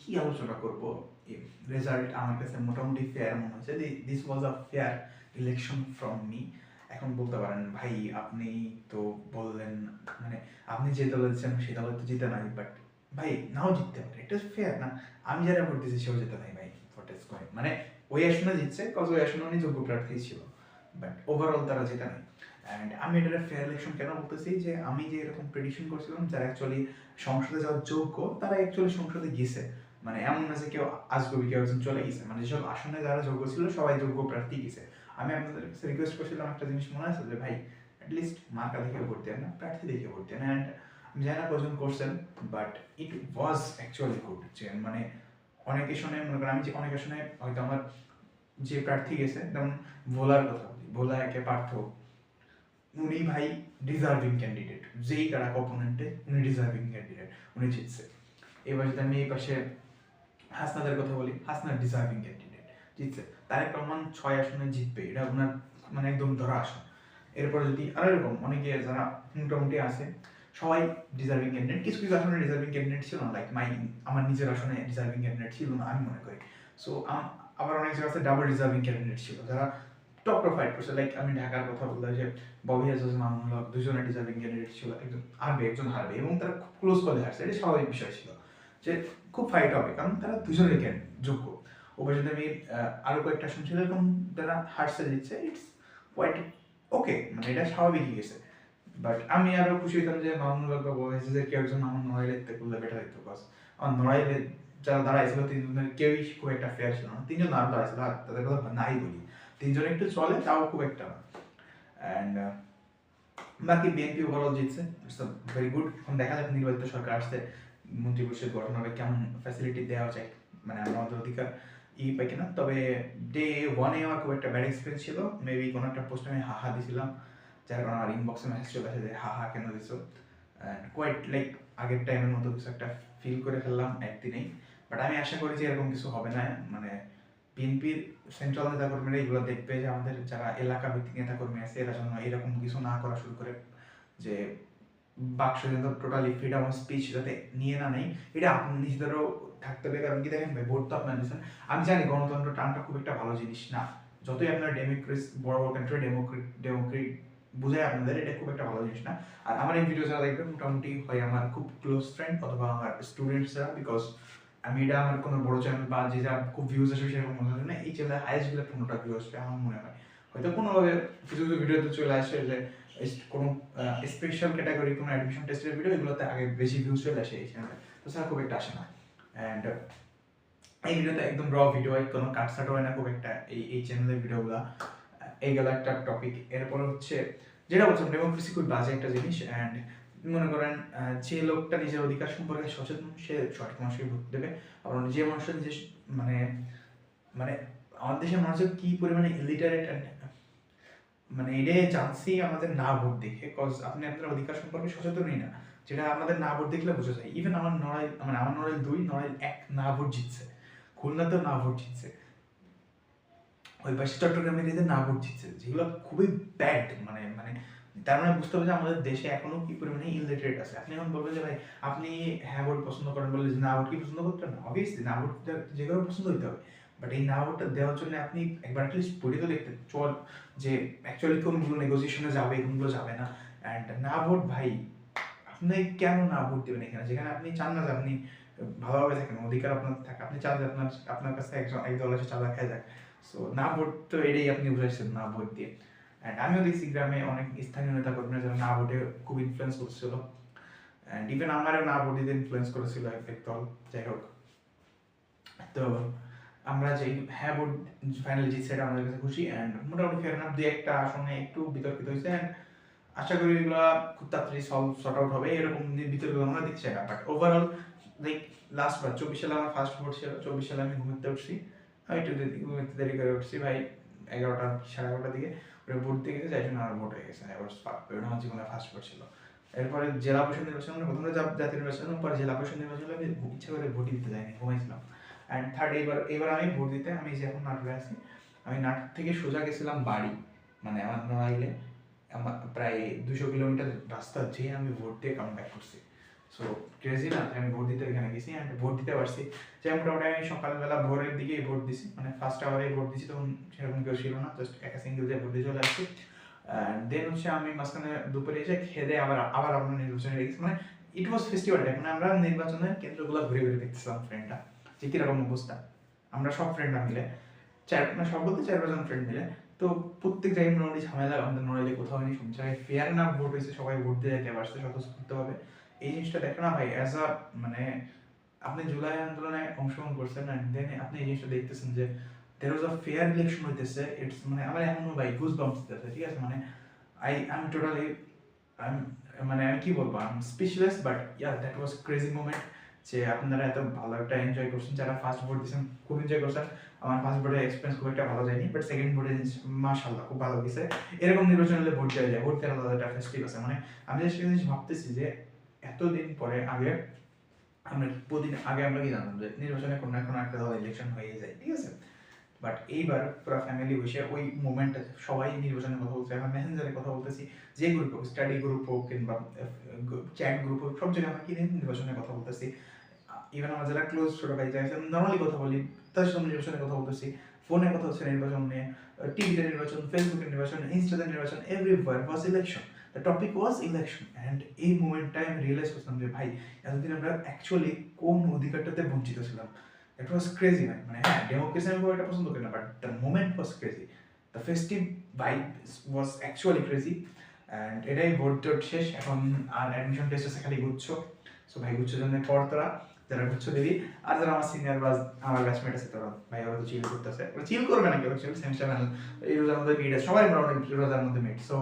কি আলোচনা করব? রেজাল্ট আমার কাছে মোটামুটি ফেয়ার মনে হচ্ছে। This was a fair election from me এখন বলতে পারেন, ভাই, আপনি তো বললেন মানে আপনি যে দলে দিচ্ছেন সেই দলে তো জিতে নাই বাট ভাই, নাও জিততে পারে। এটা ফেয়ার না। আমি যারা ভোট দিয়েছি, সেও যেতে নাই, ভাই ভোট ইজ গোয়িং মানে ওই আসনে জিতছে কজ ওই আসনে উনি যোগ্য প্রার্থী ছিল। বাট ওভারঅল তারা জেতা নাই। অ্যান্ড আমি এটা ফেয়ার ইলেকশন কেন বলতেছি? যে আমি যে এরকম প্রেডিকশন করছিলাম, যারা অ্যাকচুয়ালি সংসদে যাওয়ার যোগ্য, তারা অ্যাকচুয়ালি সংসদে গেছে। মানে এমন না যে কেউ আজগবি, কেউ একজন চলে গেছে। মানে যেসব আসনে যারা যোগ্য ছিল, সবাই যোগ্য প্রার্থী গেছে। আমি আপনাদের কাছে রিকোয়েস্ট করছিলাম একটা জিনিস মনে আছে যে, ভাই অ্যাটলিস্ট মার্কা দেখে ভোট দেন না, প্রার্থী দেখে ভোট দেন। অ্যান্ড আমি জানি না কজন করছেন but it was actually good যে মানে অনেক শুনে মনে করেন আমি যে অনেক আসনে হয়তো আমার যে প্রার্থী গেছে, যেমন ভোলার কথা বলি ভোলা একে পার্থ উনি ভাই ডিজার্ভিং ক্যান্ডিডেট যেই কারা অপোনেন্টে উনি ডিজার্ভিং ক্যান্ডিডেট উনি জিতছে। এবার যদি আমি এই পাশে হাসনাদের কথা বলি হাসনার ডিজার্ভিং ক্যান্ডিডেট জিতছে। তারেক রহমান ছয় আসনে জিতবে, এটা ওনার মানে একদম ধরা আসন। এরপর যদি আরও এরকম অনেকে যারা মোটামুটি আছে, সবাই ডিজার্ভিং ক্যান্ডিডেট কিছু কিছু আসনে ডিজার্ভিং ক্যান্ডিডেট ছিল না লাইক মাই আমার নিজের আসনে ডিজার্ভিং ক্যান্ডিডেট ছিল না, আমি মনে করি। সো আবার অনেক জায়গা আছে ডাবল ডিজার্ভিং ক্যান্ডিডেট ছিল। যারা টপ ফাইট করছে লাইক আমি ঢাকার কথা বললাম যে ববি হাজাজ ডিজার্ভিং ক্যান্ডিডেট ছিল একজন একজন হারবে এবং তারা খুব ক্লোজ করে হারছে এটা স্বাভাবিক বিষয় ছিল যে খুব ফাইট হবে কারণ তারা জ্ঞান যোগ্য। যদি আমি আহ, আরও কয়েকটা এরকম তারা দিচ্ছে ইটস কোয়াইট ওকে মানে এটা স্বাভাবিকই গেছে। বাট আমি আরও খুশি হইতাম যে মামুনুল বা ববি হাজাজের কেউ একজন আমার নড়াইলে করলে বেটার হইতো আমার নড়াইলে যারা দাঁড়াইছিল তিনজনের কেউই খুব একটা ফেয়ার ছিল না তিনজন আরও দাঁড়াইছিল তাদের কথা নাই বলি। তিনজন একটু চলে, তাও খুব একটা না। অ্যান্ড বাকি বিএনপি ওভারঅল জিতছে ইটস ভেরি গুড এখন দেখা যাক নির্বাচিত সরকার আসছে মন্ত্রী পরিষদ গঠন হবে, কেমন ফ্যাসিলিটি দেওয়া যায় মানে আমাদের অধিকার ই পাই কিনা। তবে ডে ওয়ানে আমার খুব একটা ব্যাড এক্সপিরিয়েন্স ছিল মেবি কোনো একটা পোস্টে আমি হাহা দিছিলাম, যার কারণে আমার ইনবক্সে মেসেজ চলে আসে যে হাহা কেন দিছো? কোয়াইট লাইক আগের টাইমের মতো কিছু একটা ফিল করে ফেললাম একদিনেই। বাট আমি আশা করি যে এরকম কিছু হবে না মানে বিএনপির সেন্ট্রাল নেতাকর্মীরা এগুলো দেখবে যে আমাদের যারা এলাকা ভিত্তিক নেতাকর্মী আছে, এরা যেন এরকম কিছু না করা শুরু করে, যে বাক্স যেন টোটালি ফ্রিডম অফ স্পিচ যাতে নিয়ে না নেই এটা আপনি নিজেদেরও থাকতে হবে। কারণ কি দেখেন ভাই ভোট তো আপনার দিচ্ছেন আমি জানি গণতন্ত্র টানটা খুব একটা ভালো জিনিস না। যতই আপনার ডেমোক্রেস বড় বড় কান্ট্রি ডেমোক্রেট ডেমোক্রেট বুঝায় আপনাদের, এটা খুব একটা ভালো জিনিস না। আর আমার এই ভিডিও যারা দেখবেন, মোটামুটি হয় আমার খুব ক্লোজ ফ্রেন্ড অথবা আমার স্টুডেন্টসরা বিকজ আমি এটা আমার কোনো বড় চ্যানেল বা যে যা খুব ভিউজ আসবে সেরকম মনে হয় না এই চ্যানেলে হাইস্ট গেলে পনেরোটা ভিউ আসবে আমার মনে হয়। হয়তো কোনোভাবে কিছু কিছু ভিডিওতে চলে আসে যে কোনো স্পেশাল ক্যাটাগরি কোনো অ্যাডমিশন টেস্টের ভিডিও এগুলোতে আগে বেশি ভিউজ চলে আসে এই চ্যানেলে তো স্যার খুব একটা আসে না। অ্যান্ড এই ভিডিওতে একদম র ভিডিও হয় কোনো কাটসাট হয় না খুব একটা এই এই চ্যানেলের ভিডিওগুলো এই গেল একটা টপিক এরপর হচ্ছে, যেটা বলছিলাম ডেমোক্রেসি খুব বাজে একটা জিনিস। অ্যান্ড মনে করেন যে লোকটা নিজের অধিকার সম্পর্কে সচেতন, সে সঠিক মানুষকে ভোট দেবে। আবার যে মানুষটা নিজে মানে মানে আমাদের দেশের মানুষের কি পরিমাণে ইলিটারেট মানে এটাই জানছি আমাদের না ভোট দেখে কজ আপনি আপনার অধিকার সম্পর্কে সচেতনই না। যেটা আমাদের না ভোট দেখলে বোঝা যায় ইভেন আমার নড়াইল মানে আমার নড়াইল দুই, নড়াইল এক না ভোট জিতছে। খুলনাতেও না ভোট জিতছে। ওই পাশে চট্টগ্রামের এদের না ভোট জিতছে। যেগুলো খুবই ব্যাড মানে মানে তার মানে বুঝতে হবে যে আমাদের দেশে এখনও কি পরিমাণে ইলিটারেট আছে। আপনি এখন বলবেন যে, ভাই, আপনি হ্যাঁ ভোট পছন্দ করেন বলে যে, না ভোট কি পছন্দ করতেন না? অবভিয়াসলি না ভোট যে কারও পছন্দ হইতে হবে। বাট এই না ভোটটা দেওয়ার জন্য আপনি একবার অ্যাটলিস্ট পড়ে তো দেখতে চল, যে অ্যাকচুয়ালি কোনগুলো নেগোসিয়েশনে যাবে, কোনগুলো যাবে না। অ্যান্ড না ভোট ভাই, আপনি কেন না ভোট দেবেন এখানে? যেখানে আপনি চান না যে আপনি ভালোভাবে থাকেন, অধিকার আপনার থাকে আপনি চান যে আপনার আপনার কাছে একজন, এক দল এসে চাঁদা খায় যাক। সো না ভোট তো এটাই আপনি বুঝাইছেন না ভোট দিয়ে। অ্যান্ড আমিও দেখছি গ্রামে অনেক স্থানীয় নেতা কর্মীরা যারা না ভোটে খুব ইনফ্লুয়েন্স করছিল। অ্যান্ড ইভেন আমারও না ইনফ্লুয়েন্স করেছিল এক দল যাই হোক। তো আমরা যে হ্যাঁ ভোট ফাইনালি আমাদের কাছে খুশি। অ্যান্ড মোটামুটি ফেয়ার দুই একটা আসনে একটু বিতর্কিত হয়েছে। অ্যান্ড আশা করি এগুলো খুব তাড়াতাড়ি সলভ আউট হবে। এরকম বিতর্ক আমরা বাট ওভারঅল লাইক লাস্ট বার, চব্বিশ সালে আমার ফার্স্ট ভোট ছিল। চব্বিশ সালে আমি ঘুমোতে উঠছি। আমি একটু দেরি- দেরি করে উঠছি। ভাই, এগারোটা, সাড়ে এগারোটার দিকে। ভোট দিয়ে গেছে যাই জন্য আমার ভোট হয়ে গেছে। এবার আমার জীবনে ফার্স্ট ভোট ছিল। এরপরে জেলা পরিষদ নির্বাচন প্রথমে জাতীয় নির্বাচন, পরে জেলা পরিষদ নির্বাচন আমি ইচ্ছা করে ভোট দিতে যাইনি, ঘুমাইছিলাম। অ্যান্ড থার্ড এবার এবার আমি ভোট দিতে, আমি যে এখন নাটোরে আছি, আমি নাট থেকে সোজা গেছিলাম বাড়ি। মানে আমার নড়াইলে আমার প্রায় দুশো কিলোমিটার রাস্তা যেয়ে আমি ভোট দিয়ে কাম ব্যাক করছি। সো ক্রেজি না, আমি ভোট দিতে এখানে গেছি আমি ভোট দিতে পারছি। যে মোটামুটি আমি সকালবেলা ভোরের দিকেই ভোট দিছি মানে ফার্স্ট আওয়ারেই ভোট দিছি, তখন সেরকম কেউ ছিল না জাস্ট একা সিঙ্গেল যে ভোট দিয়ে চলে আসছি। দেন হচ্ছে আমি মাঝখানে দুপুরে এসে খেয়ে আবার আবার আমরা নির্বাচনে গেছি মানে ইট ওয়াজ ফেস্টিভ্যাল টাইম মানে আমরা নির্বাচনের কেন্দ্রগুলো ঘুরে ঘুরে দেখতেছিলাম ফ্রেন্ডরা যে কীরকম অবস্থা। আমরা সব ফ্রেন্ডরা মিলে, চার মানে সব বলতে চার পাঁচজন ফ্রেন্ড মিলে, তো প্রত্যেক জায়গায় মোটামুটি ঝামেলা, আমাদের নড়াইলে কোথাও নেই সব জায়গায় ফেয়ার না, ভোট হয়েছে, সবাই ভোট দিয়ে যেতে পারছে হবে এই জিনিসটা দেখো না ভাই অ্যাজ আ মানে আপনি জুলাই আন্দোলনে অংশগ্রহণ করছেন না দেন আপনি এই জিনিসটা দেখতেছেন যে there was a fair election হইতেছে ইটস মানে আমার এখনও ভাই গুজ বাম্পস দিতেছে, ঠিক আছে? মানে আই আই এম টোটালি মানে আমি কি বলব I am speechless but yeah that was crazy moment যে আপনারা এত ভালো একটা এনজয় করছেন, যারা ফার্স্ট ভোট দিয়েছেন, খুব এনজয় করছেন। আমার ফার্স্ট ভোটের এক্সপিরিয়েন্স খুব একটা ভালো যায়নি বাট সেকেন্ড ভোটে মাশাল্লাহ খুব ভালো গেছে। এরকম নির্বাচন হলে ভোট দেওয়া যায়, ভোট দেওয়ার আলাদা একটা ফেস্টিভ আছে। মানে আমি জিনিস ভাবতেছি যে এতদিন পরে আগে আমরা প্রতিদিন, আগে আমরা কি জানতাম যে নির্বাচনে কোনো না কোনো একটা দল ইলেকশন হয়ে যায়, ঠিক আছে? বাট এইবার পুরো ফ্যামিলি বসে ওই মোমেন্টে সবাই নির্বাচনের কথা বলছে, আমরা মেসেঞ্জারে কথা বলতেছি, যে গ্রুপ হোক স্টাডি গ্রুপ হোক, কিংবা চ্যাট গ্রুপ হোক, সব জায়গায় আমরা কি নির্বাচনের কথা বলতেছি? ইভেন আমার যারা ক্লোজ ছোট ভাই যারা নর্মালি কথা বলি, তাদের সাথে নির্বাচনের কথা বলতেছি। ফোনে কথা হচ্ছে নির্বাচন নিয়ে টিভিতে নির্বাচন ফেসবুকে নির্বাচন ইনস্টাতে নির্বাচন everywhere was election the topic was election and এই মোমেন্টটাই আমি রিয়েলাইজ করছিলাম যে ভাই, এতদিন আমরা অ্যাকচুয়ালি কোন অধিকারটাতে বঞ্চিত ছিলাম? ইট ওয়াজ ক্রেজি ম্যান মানে হ্যাঁ ডেমোক্রেসি আমি একটা পছন্দ করি না but the moment was crazy the festive vibe was actually crazy and এটাই ভোট টোট শেষ, এখন আর অ্যাডমিশন টেস্ট আছে, খালি গুচ্ছ। সো ভাই, গুচ্ছ জন্য পর তোরা, যারা গুচ্ছ দিবি, আর যারা আমার সিনিয়র বা আমার ব্যাচমেট আছে, তারা। ভাই, ওরা তো চিল করতেছে। চিল করবে না কেউ সেমিস্টার এই রোজার মধ্যে মিট আছে। সবাই মোটামুটি রোজার মধ্যে মিট সো